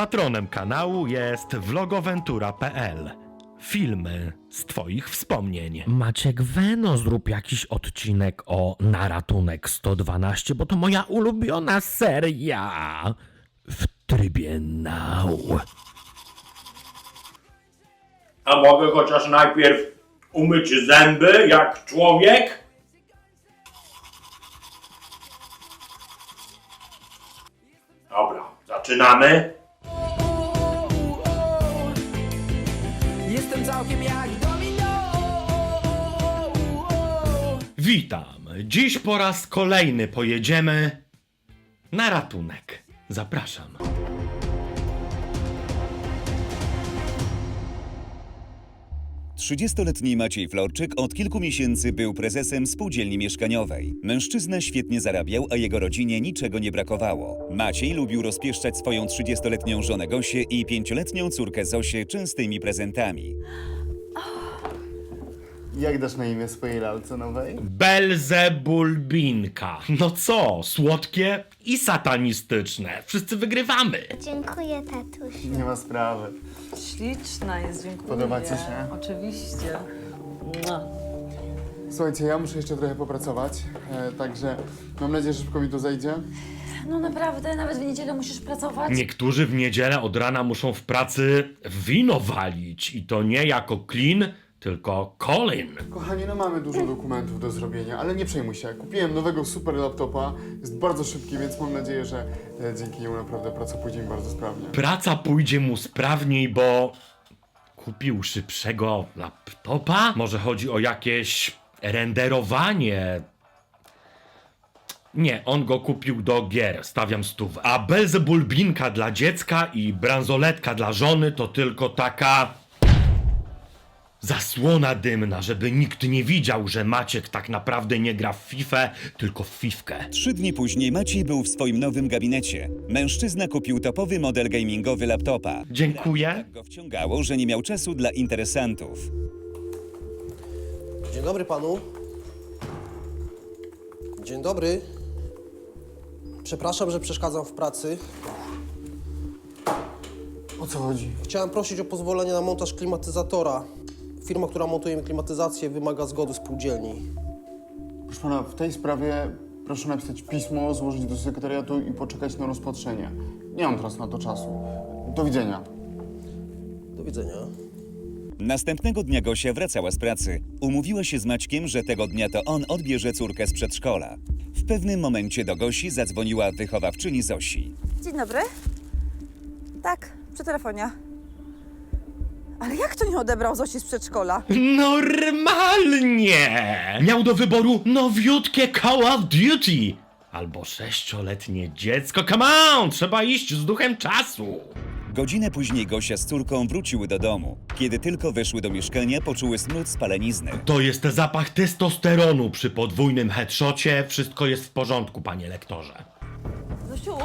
Patronem kanału jest vlogoventura.pl. Filmy z Twoich wspomnień. Maciek Weno, zrób jakiś odcinek o Na ratunek 112, bo to moja ulubiona seria. W trybie now. A mogę chociaż najpierw umyć zęby jak człowiek? Dobra, zaczynamy. Witam. Dziś po raz kolejny pojedziemy na ratunek. Zapraszam. Trzydziestoletni Maciej Florczyk od kilku miesięcy był prezesem spółdzielni mieszkaniowej. Mężczyzna świetnie zarabiał, a jego rodzinie niczego nie brakowało. Maciej lubił rozpieszczać swoją 30-letnią żonę Gosię i pięcioletnią córkę Zosię częstymi prezentami. Jak dasz na imię swojej lalce nowej? Belzebulbinka. No co, słodkie i satanistyczne. Wszyscy wygrywamy. Dziękuję, tatuś. Nie ma sprawy. Śliczna jest, dziękuję. Podoba ci się? Oczywiście. Mua. Słuchajcie, ja muszę jeszcze trochę popracować, e, także mam nadzieję, że szybko mi to zejdzie. No naprawdę, nawet w niedzielę musisz pracować? Niektórzy w niedzielę od rana muszą w pracy wino walić. I to nie jako Clean, tylko Colin. Kochanie, no mamy dużo dokumentów do zrobienia, ale nie przejmuj się. Kupiłem nowego super laptopa, jest bardzo szybki, więc mam nadzieję, że e, dzięki niemu naprawdę praca pójdzie mi bardzo sprawnie. Praca pójdzie mu sprawniej, bo kupił szybszego laptopa? Może chodzi o jakieś renderowanie? Nie, on go kupił do gier, stawiam stówę. A Belzebulbinka dla dziecka i bransoletka dla żony to tylko taka... Zasłona dymna, żeby nikt nie widział, że Maciek tak naprawdę nie gra w FIFA, tylko w Fifkę. Trzy dni później Maciej był w swoim nowym gabinecie. Mężczyzna kupił topowy model gamingowy laptopa. Dziękuję. Tak go wciągało, że nie miał czasu dla interesantów. Dzień dobry panu. Dzień dobry. Przepraszam, że przeszkadzam w pracy. O co chodzi? Chciałem prosić o pozwolenie na montaż klimatyzatora. Firma, która montuje mi klimatyzację, wymaga zgody spółdzielni. Proszę pana, w tej sprawie proszę napisać pismo, złożyć do sekretariatu i poczekać na rozpatrzenie. Nie mam teraz na to czasu. Do widzenia. Do widzenia. Następnego dnia Gosia wracała z pracy. Umówiła się z Maćkiem, że tego dnia to on odbierze córkę z przedszkola. W pewnym momencie do Gosi zadzwoniła wychowawczyni Zosi. Dzień dobry. Tak, przy telefonie. Ale jak to nie odebrał Zosi z przedszkola? Normalnie! Miał do wyboru nowiutkie Call of Duty albo sześcioletnie dziecko. Come on! Trzeba iść z duchem czasu. Godzinę później Gosia z córką wróciły do domu. Kiedy tylko weszły do mieszkania, poczuły smród spalenizny. To jest zapach testosteronu przy podwójnym headshocie. Wszystko jest w porządku, panie lektorze. Zosiu,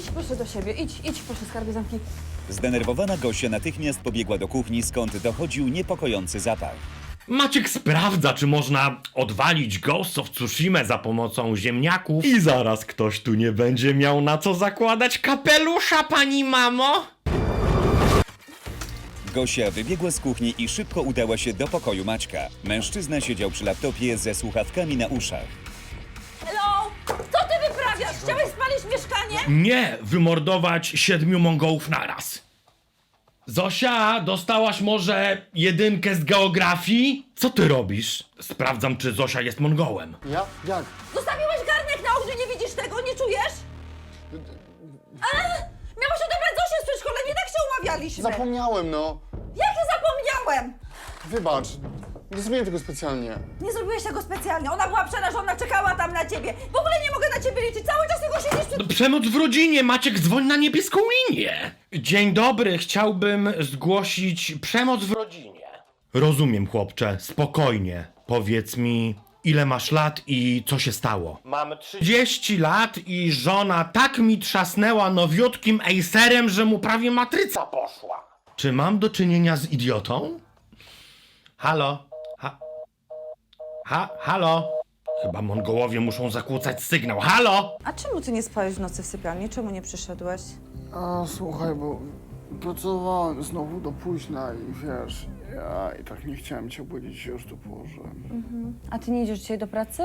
idź proszę do siebie. Idź, idź proszę, skarbie zamknij. Zdenerwowana Gosia natychmiast pobiegła do kuchni, skąd dochodził niepokojący zapach. Maciek sprawdza, czy można odwalić Ghost of Tsushima za pomocą ziemniaków. I zaraz ktoś tu nie będzie miał na co zakładać kapelusza, pani mamo. Gosia wybiegła z kuchni i szybko udała się do pokoju Maćka. Mężczyzna siedział przy laptopie ze słuchawkami na uszach. Hello! Co? Chciałeś spalić mieszkanie? Nie wymordować siedmiu Mongołów naraz. Zosia, dostałaś może jedynkę z geografii? Co ty robisz? Sprawdzam, czy Zosia jest Mongołem. Ja? Jak? Zostawiłeś garnek na ogniu, nie widzisz tego? Nie czujesz? A, miałeś odebrać Zosię z przedszkola, nie tak się umawialiśmy. Zapomniałem, no. Jak ja zapomniałem? Wybacz. Nie zrobiłem tego specjalnie. Nie zrobiłeś tego specjalnie. Ona była przerażona, czekała tam na ciebie. W ogóle nie mogę na ciebie liczyć. Cały czas tylko siedzisz przed... No, Przemoc w rodzinie, Maciek, dzwoń na niebieską linię. Dzień dobry, chciałbym zgłosić przemoc w rodzinie. Rozumiem, chłopcze, spokojnie. Powiedz mi, ile masz lat i co się stało? Mam 30 lat i żona tak mi trzasnęła nowiutkim Acerem, że mu prawie matryca poszła. Czy mam do czynienia z idiotą? Halo? Ha... Ha... Halo? Chyba Mongołowie muszą zakłócać sygnał. Halo? A czemu ty nie spałeś w nocy w sypialni? Czemu nie przyszedłeś? A słuchaj, bo pracowałem znowu do późna i wiesz, ja i tak nie chciałem cię budzić, się już tu położyłem. A ty nie idziesz dzisiaj do pracy?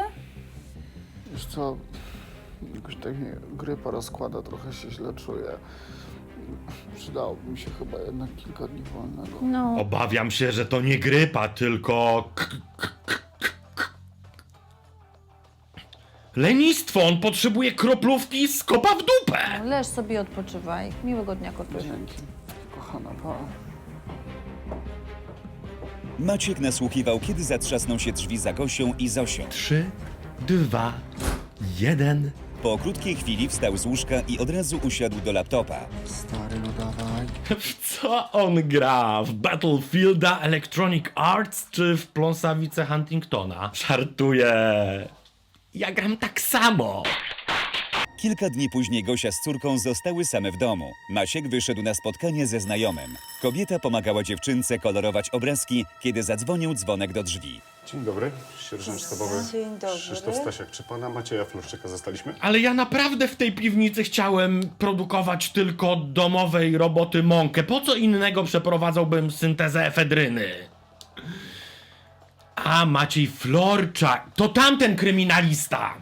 Wiesz co, jakoś tak mnie grypa rozkłada, trochę się źle czuję. Przydałoby mi się chyba jednak kilka dni wolnego. No. Obawiam się, że to nie grypa, tylko. k- k- k- Lenistwo, on potrzebuje kroplówki z kopa w dupę! Leż sobie i odpoczywaj. Miłego dnia. Dzięki, kochana, pa. Maciek nasłuchiwał, kiedy zatrzasną się drzwi za Gosią i Zosią. Trzy, dwa, jeden. Po krótkiej chwili wstał z łóżka i od razu usiadł do laptopa. Stary, no dawaj. W co on gra? W Battlefielda Electronic Arts czy w pląsawice Huntingtona? Żartuję. Ja gram tak samo. Kilka dni później Gosia z córką zostały same w domu. Maciek wyszedł na spotkanie ze znajomym. Kobieta pomagała dziewczynce kolorować obrazki, kiedy zadzwonił dzwonek do drzwi. Dzień dobry, sierżant sztabowy Dzień dobry. Krzysztof Stasiak. Czy pana Macieja Florczyka zastaliśmy? Ale ja naprawdę w tej piwnicy chciałem produkować tylko domowej roboty mąkę. Po co innego przeprowadzałbym syntezę efedryny? A, Maciej Florczak. To tamten kryminalista.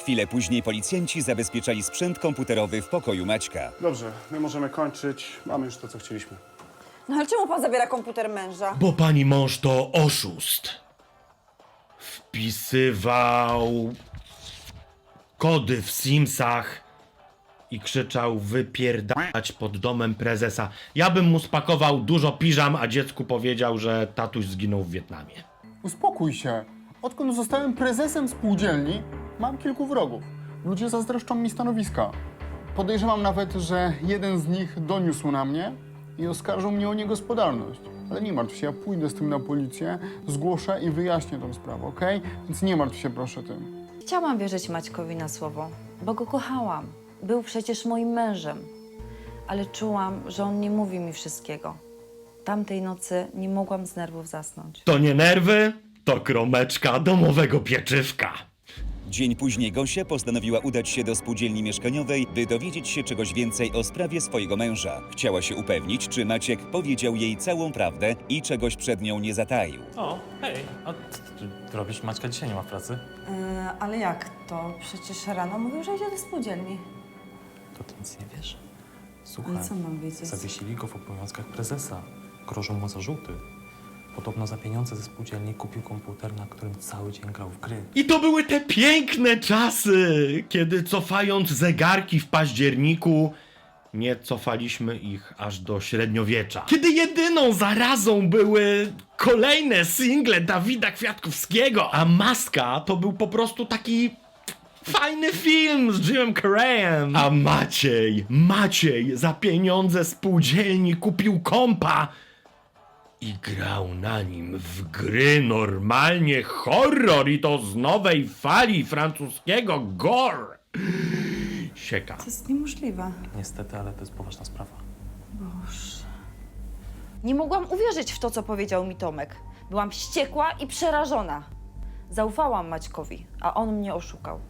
Chwilę później policjanci zabezpieczali sprzęt komputerowy w pokoju Maćka. Dobrze, my możemy kończyć. Mamy już to, co chcieliśmy. No ale czemu pan zabiera komputer męża? Bo pani mąż to oszust. Wpisywał kody w Simsach i krzyczał wypierdać pod domem prezesa. Ja bym mu spakował dużo piżam, a dziecku powiedział, że tatuś zginął w Wietnamie. Uspokój się. Odkąd zostałem prezesem spółdzielni, mam kilku wrogów. Ludzie zazdroszczą mi stanowiska. Podejrzewam nawet, że jeden z nich doniósł na mnie i oskarżył mnie o niegospodarność. Ale nie martw się, ja pójdę z tym na policję, zgłoszę i wyjaśnię tą sprawę, okej? Więc nie martw się proszę tym. Chciałam wierzyć Maćkowi na słowo, bo go kochałam. Był przecież moim mężem. Ale czułam, że on nie mówi mi wszystkiego. Tamtej nocy nie mogłam z nerwów zasnąć. To nie nerwy, to kromeczka domowego pieczywka. Dzień później Gosia postanowiła udać się do spółdzielni mieszkaniowej, by dowiedzieć się czegoś więcej o sprawie swojego męża. Chciała się upewnić, czy Maciek powiedział jej całą prawdę i czegoś przed nią nie zataił. O, hej, a ty, robisz Maćka dzisiaj nie ma w pracy? E, ale jak to? Przecież rano mówił, że idzie do spółdzielni. To ty nic nie wiesz? Słuchaj, Ale co mam wiedzieć? zawiesili go w obowiązkach prezesa. Grożą mu zarzuty. Podobno za pieniądze ze spółdzielni kupił komputer, na którym cały dzień grał w gry. I to były te piękne czasy, kiedy cofając zegarki w październiku, nie cofaliśmy ich aż do średniowiecza. Kiedy jedyną zarazą były kolejne single Dawida Kwiatkowskiego, a Maska to był po prostu taki fajny film z Jimem Carreyem. A Maciej, Maciej za pieniądze spółdzielni kupił kompa i grał na nim w gry normalnie horror i to z nowej fali francuskiego gore. Sieka. To jest niemożliwe. Niestety, ale to jest poważna sprawa. Nie mogłam uwierzyć w to, co powiedział mi Tomek. Byłam wściekła i przerażona. Zaufałam Maćkowi, a on mnie oszukał.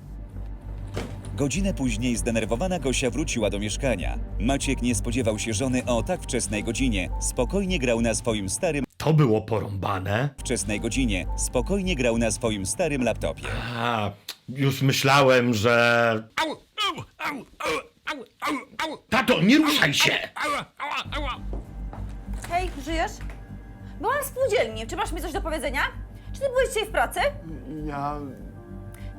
Godzinę później zdenerwowana Gosia wróciła do mieszkania. Maciek nie spodziewał się żony o tak wczesnej godzinie. Spokojnie grał na swoim starym, To było porąbane. wczesnej godzinie. Spokojnie grał na swoim starym laptopie. A, już myślałem, że... Au, au, au, au, au, au, au. Tato, nie ruszaj się! Hej, żyjesz? Byłam w spółdzielni. Czy masz mi coś do powiedzenia? Czy ty byłeś dzisiaj w pracy? Ja...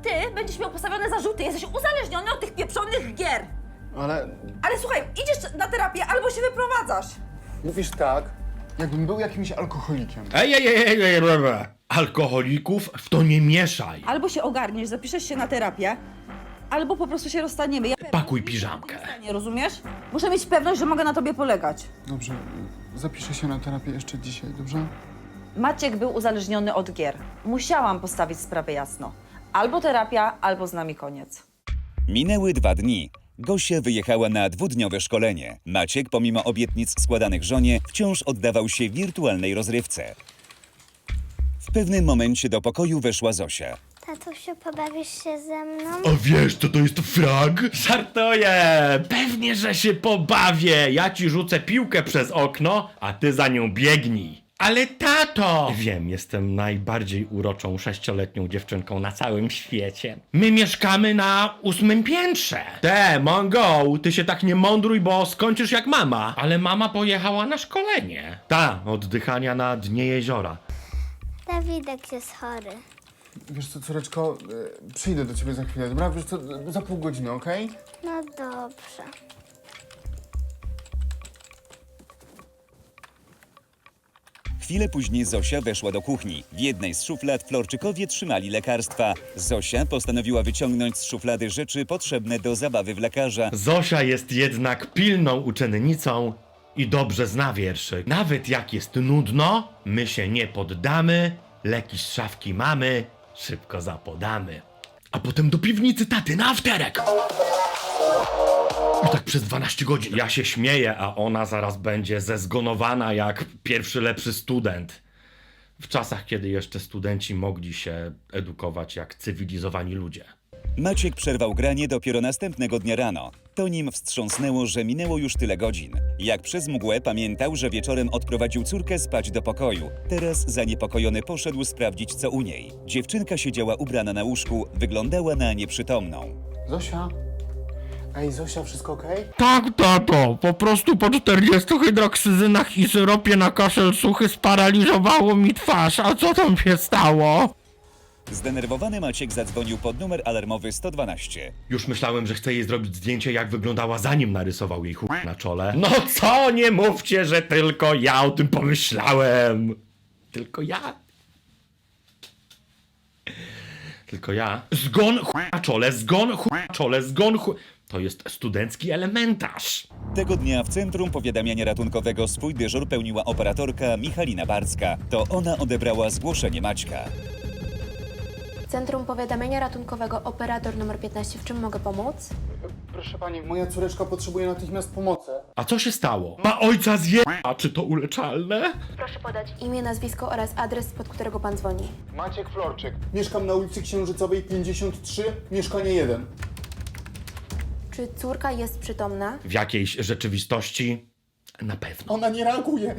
Ty będziesz miał postawione zarzuty. Jesteś uzależniony od tych pieprzonych gier. Ale Ale słuchaj, idziesz na terapię albo się wyprowadzasz. mówisz tak, jakbym był jakimś alkoholikiem. Ej, ej, ej, ej, ej. Alkoholików w to nie mieszaj. Albo się ogarniesz, zapiszesz się na terapię, albo po prostu się rozstaniemy. Ja Pakuj piżamkę. nie rozumiesz? Muszę mieć pewność, że mogę na tobie polegać. Dobrze, zapiszę się na terapię jeszcze dzisiaj, dobrze? Maciek był uzależniony od gier. Musiałam postawić sprawę jasno. Albo terapia, albo z nami koniec. Minęły dwa dni. Gosia wyjechała na dwudniowe szkolenie. Maciek, pomimo obietnic składanych żonie, wciąż oddawał się wirtualnej rozrywce. W pewnym momencie do pokoju weszła Zosia. Tatusiu, pobawisz się ze mną? A wiesz, co to jest frag? Żartuję! Pewnie, że się pobawię! Ja ci rzucę piłkę przez okno, a ty za nią biegnij. Ale tato! Wiem, jestem najbardziej uroczą sześcioletnią dziewczynką na całym świecie. My mieszkamy na ósmym piętrze. Te, Mongo, ty się tak nie mądruj, bo skończysz jak mama. Ale mama pojechała na szkolenie. Ta, oddychania na dnie jeziora. Dawidek jest chory. Wiesz co, córeczko, y, przyjdę do ciebie za chwilę, dobra? Wiesz co, za pół godziny, okej? No dobrze. Chwilę później Zosia weszła do kuchni. W jednej z szuflad Florczykowie trzymali lekarstwa. Zosia postanowiła wyciągnąć z szuflady rzeczy potrzebne do zabawy w lekarza. Zosia jest jednak pilną uczennicą i dobrze zna wierszyk. Nawet jak jest nudno, my się nie poddamy, leki z szafki mamy, szybko zapodamy. A potem do piwnicy taty na afterek. I tak przez 12 godzin. Ja się śmieję, a ona zaraz będzie zezgonowana jak pierwszy lepszy student. W czasach, kiedy jeszcze studenci mogli się edukować jak cywilizowani ludzie. Maciek przerwał granie dopiero następnego dnia rano. To nim wstrząsnęło, że minęło już tyle godzin. Jak przez mgłę pamiętał, że wieczorem odprowadził córkę spać do pokoju. Teraz zaniepokojony poszedł sprawdzić, co u niej. Dziewczynka siedziała ubrana na łóżku, wyglądała na nieprzytomną. Zosia? Ej, Zosia, wszystko okej? Tak, tato. Po prostu po 40 hydroksyzynach i syropie na kaszel suchy sparaliżowało mi twarz. A co tam się stało? Zdenerwowany Maciek zadzwonił pod numer alarmowy 112. Już myślałem, że chcę jej zrobić zdjęcie, jak wyglądała zanim narysował jej chuj na czole. No co, nie mówcie, że tylko ja o tym pomyślałem. Tylko ja. Tylko ja. Zgon chuj na czole, zgon chuj na czole, zgon chuj... To jest studencki elementarz. Tego dnia w Centrum Powiadamiania Ratunkowego swój dyżur pełniła operatorka Michalina Barcka. To ona odebrała zgłoszenie Maćka. Centrum Powiadamiania Ratunkowego, operator numer 15. W czym mogę pomóc? Proszę pani, moja córeczka potrzebuje natychmiast pomocy. A co się stało? Ma ojca zje... A czy to uleczalne? Proszę podać imię, nazwisko oraz adres, pod którego pan dzwoni. Maciek Florczyk. Mieszkam na ulicy Księżycowej 53, mieszkanie 1. Czy córka jest przytomna? W jakiejś rzeczywistości? Na pewno. Ona nie reaguje.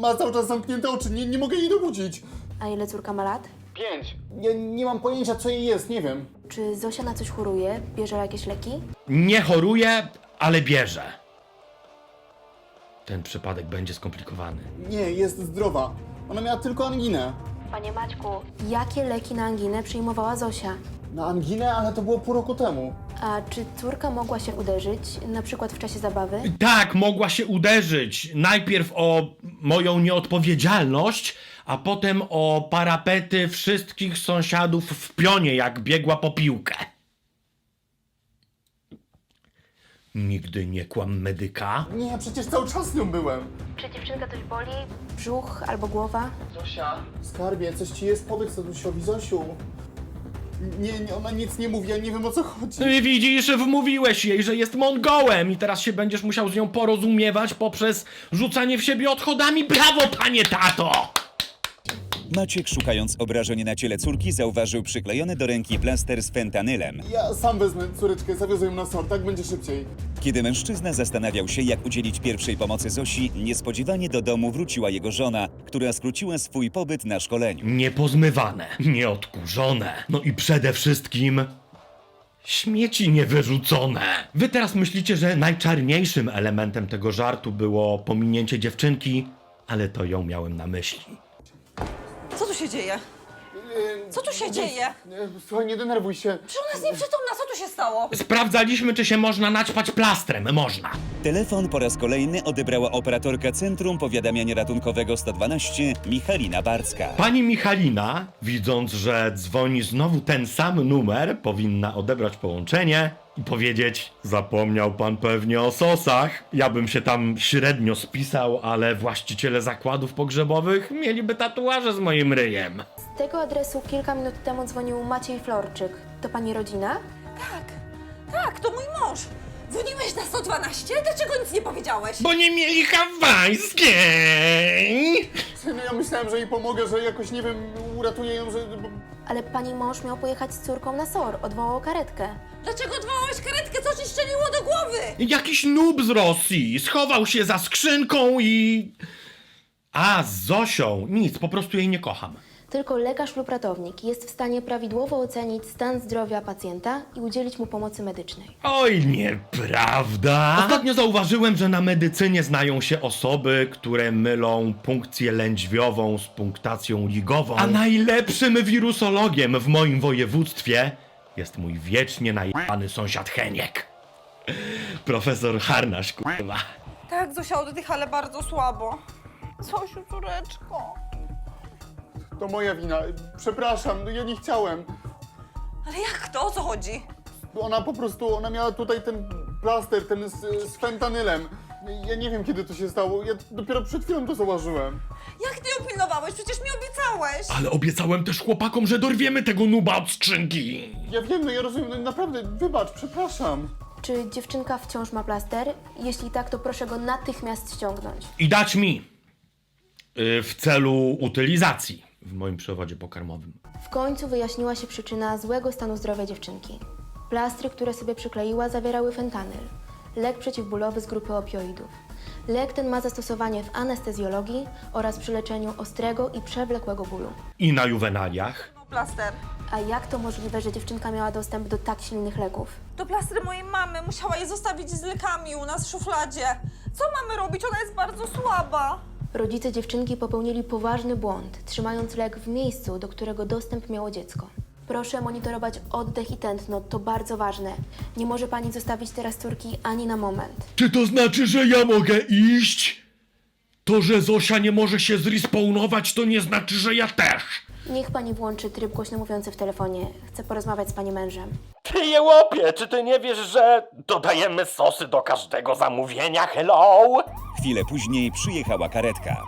Ma cały czas zamknięte oczy, nie, nie mogę jej dobudzić. A ile córka ma lat? Pięć. Ja nie mam pojęcia, co jej jest, nie wiem. Czy Zosia na coś choruje? Bierze jakieś leki? Nie choruje, ale bierze. Ten przypadek będzie skomplikowany. Nie, jest zdrowa. Ona miała tylko anginę. Panie Maćku. Jakie leki na anginę przyjmowała Zosia? Na anginę, ale to było pół roku temu. A czy córka mogła się uderzyć, na przykład w czasie zabawy? Tak, mogła się uderzyć. Najpierw o moją nieodpowiedzialność, a potem o parapety wszystkich sąsiadów w pionie, jak biegła po piłkę. Nigdy nie kłam medyka. Nie, przecież cały czas z nią byłem. Czy dziewczynka coś boli? Brzuch albo głowa? Zosia. Skarbie, coś ci jest? Powiedz Tadusiowi, Zosiu. Nie, nie, ona nic nie mówi, ja nie wiem o co chodzi. Ty Widzisz, wmówiłeś jej, że jest Mongołem i teraz się będziesz musiał z nią porozumiewać poprzez rzucanie w siebie odchodami. Brawo, panie tato! Maciek, szukając obrażeń na ciele córki, zauważył przyklejony do ręki plaster z fentanylem. Ja sam wezmę córeczkę, zawiozę ją na sort, tak będzie szybciej. Kiedy mężczyzna zastanawiał się, jak udzielić pierwszej pomocy Zosi, niespodziewanie do domu wróciła jego żona, która skróciła swój pobyt na szkoleniu. Niepozmywane, nieodkurzone, no i przede wszystkim śmieci niewyrzucone. Wy teraz myślicie, że najczarniejszym elementem tego żartu było pominięcie dziewczynki, ale to ją miałem na myśli. Co tu się dzieje? Co tu się dzieje? Słuchaj, nie denerwuj się. Czy ona jest nieprzytomna? Co tu się stało? Sprawdzaliśmy, czy się można naćpać plastrem. Można. Telefon po raz kolejny odebrała operatorka Centrum Powiadamiania Ratunkowego 112 Michalina Barcka. Pani Michalina, widząc, że dzwoni znowu ten sam numer, powinna odebrać połączenie i powiedzieć: Zapomniał pan pewnie o sosach. Ja bym się tam średnio spisał, ale właściciele zakładów pogrzebowych mieliby tatuaże z moim ryjem. Z tego adresu kilka minut temu dzwonił Maciej Florczyk. To pani rodzina? Tak, tak, to mój mąż. Dzwoniłeś na 112? Dlaczego nic nie powiedziałeś? Bo nie mieli hawajskiej! Ja myślałem, że jej pomogę, że jakoś, nie wiem, uratuję ją, że... Ale pani mąż miał pojechać z córką na SOR, odwołał karetkę. Dlaczego odwołałeś karetkę? Co ci strzeliło do głowy? Jakiś noob z Rosji schował się za skrzynką i... A, z Zosią. Nic, po prostu jej nie kocham. Tylko lekarz lub ratownik jest w stanie prawidłowo ocenić stan zdrowia pacjenta i udzielić mu pomocy medycznej. Oj, nieprawda. Ostatnio zauważyłem, że na medycynie znają się osoby, które mylą punkcję lędźwiową z punktacją ligową. A najlepszym wirusologiem w moim województwie jest mój wiecznie najebany sąsiad Heniek. Profesor Harnasz, kurwa. Tak, Zosia oddycha, ale bardzo słabo. Zosiu, córeczko. To moja wina. Przepraszam, no ja nie chciałem. Ale jak to? O co chodzi? Ona po prostu, ona miała tutaj ten plaster, ten z, z fentanylem. Ja nie wiem, kiedy to się stało. Ja dopiero przed chwilą to zauważyłem. Jak ty ją pilnowałeś? Przecież mi obiecałeś. Ale obiecałem też chłopakom, że dorwiemy tego nuba od skrzynki. Ja wiem, no ja rozumiem, no naprawdę, wybacz, przepraszam. Czy dziewczynka wciąż ma plaster? Jeśli tak, to proszę go natychmiast ściągnąć. I dać mi. y, w celu utylizacji w moim przewodzie pokarmowym. W końcu wyjaśniła się przyczyna złego stanu zdrowia dziewczynki. Plastry, które sobie przykleiła, zawierały fentanyl, lek przeciwbólowy z grupy opioidów. Lek ten ma zastosowanie w anestezjologii oraz przy leczeniu ostrego i przewlekłego bólu. I na juwenaliach. No, plaster. A jak to możliwe, że dziewczynka miała dostęp do tak silnych leków? To plastry mojej mamy. Musiała je zostawić z lekami u nas w szufladzie. Co mamy robić? Ona jest bardzo słaba. Rodzice dziewczynki popełnili poważny błąd, trzymając lek w miejscu, do którego dostęp miało dziecko. Proszę monitorować oddech i tętno, to bardzo ważne. Nie może pani zostawić teraz córki ani na moment. Czy to znaczy, że ja mogę iść? To, że Zosia nie może się zrespawnować, to nie znaczy, że ja też. Niech pani włączy tryb głośno mówiący w telefonie. Chcę porozmawiać z pani mężem. Ty je łopie, czy ty nie wiesz, że dodajemy sosy do każdego zamówienia? Hello? Chwilę później przyjechała karetka.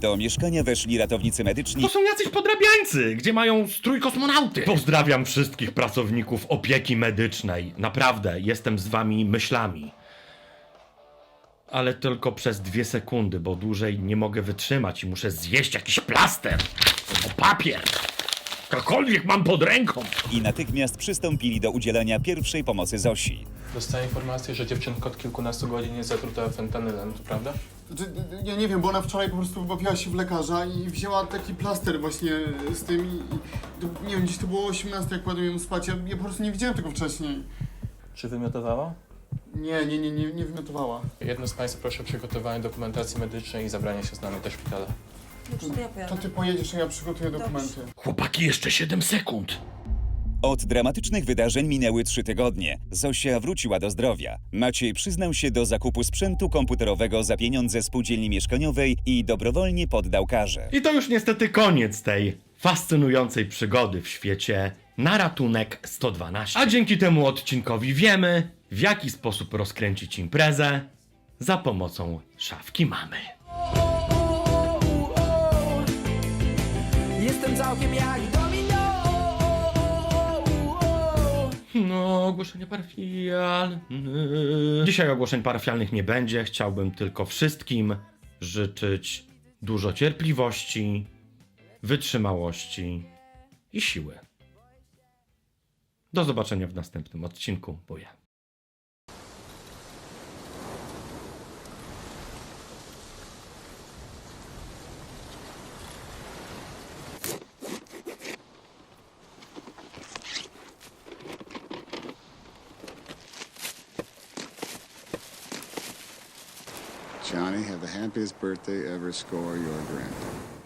Do mieszkania weszli ratownicy medyczni To są jacyś podrabiańcy, gdzie mają strój kosmonauty. Pozdrawiam wszystkich pracowników opieki medycznej. Naprawdę, jestem z wami myślami. Ale tylko przez dwie sekundy, bo dłużej nie mogę wytrzymać i muszę zjeść jakiś plaster albo papier. Cokolwiek mam pod ręką. i natychmiast przystąpili do udzielania pierwszej pomocy Zosi. Dostałem informację, że dziewczynka od kilkunastu godzin jest zatruta fentanylem, to prawda? Znaczy, ja nie wiem, bo ona wczoraj po prostu bawiła się w lekarza i wzięła taki plaster właśnie z tym i, i to, nie wiem, gdzieś to było 18, jak kładłem ją spać. Ja, ja po prostu nie widziałem tego wcześniej. Czy wymiotowała? Nie, nie, nie, nie, nie wymiotowała. Jedno z Państwa proszę o przygotowanie dokumentacji medycznej i zabranie się z nami do szpitala. Dobrze, to ja pojadę. To ty pojedziesz, a ja przygotuję dokumenty. Chłopaki, jeszcze 7 sekund. Od dramatycznych wydarzeń minęły trzy tygodnie. Zosia wróciła do zdrowia. Maciej przyznał się do zakupu sprzętu komputerowego za pieniądze spółdzielni mieszkaniowej i dobrowolnie poddał karze. I to już niestety koniec tej fascynującej przygody w świecie na ratunek 112. A dzięki temu odcinkowi wiemy, w jaki sposób rozkręcić imprezę za pomocą szafki mamy. Jestem całkiem jak domino No, ogłoszenie parafialne. Dzisiaj ogłoszeń parafialnych nie będzie. Chciałbym tylko wszystkim życzyć dużo cierpliwości, wytrzymałości i siły. Do zobaczenia w następnym odcinku. Buja. Birthday ever. Score your granddaughter.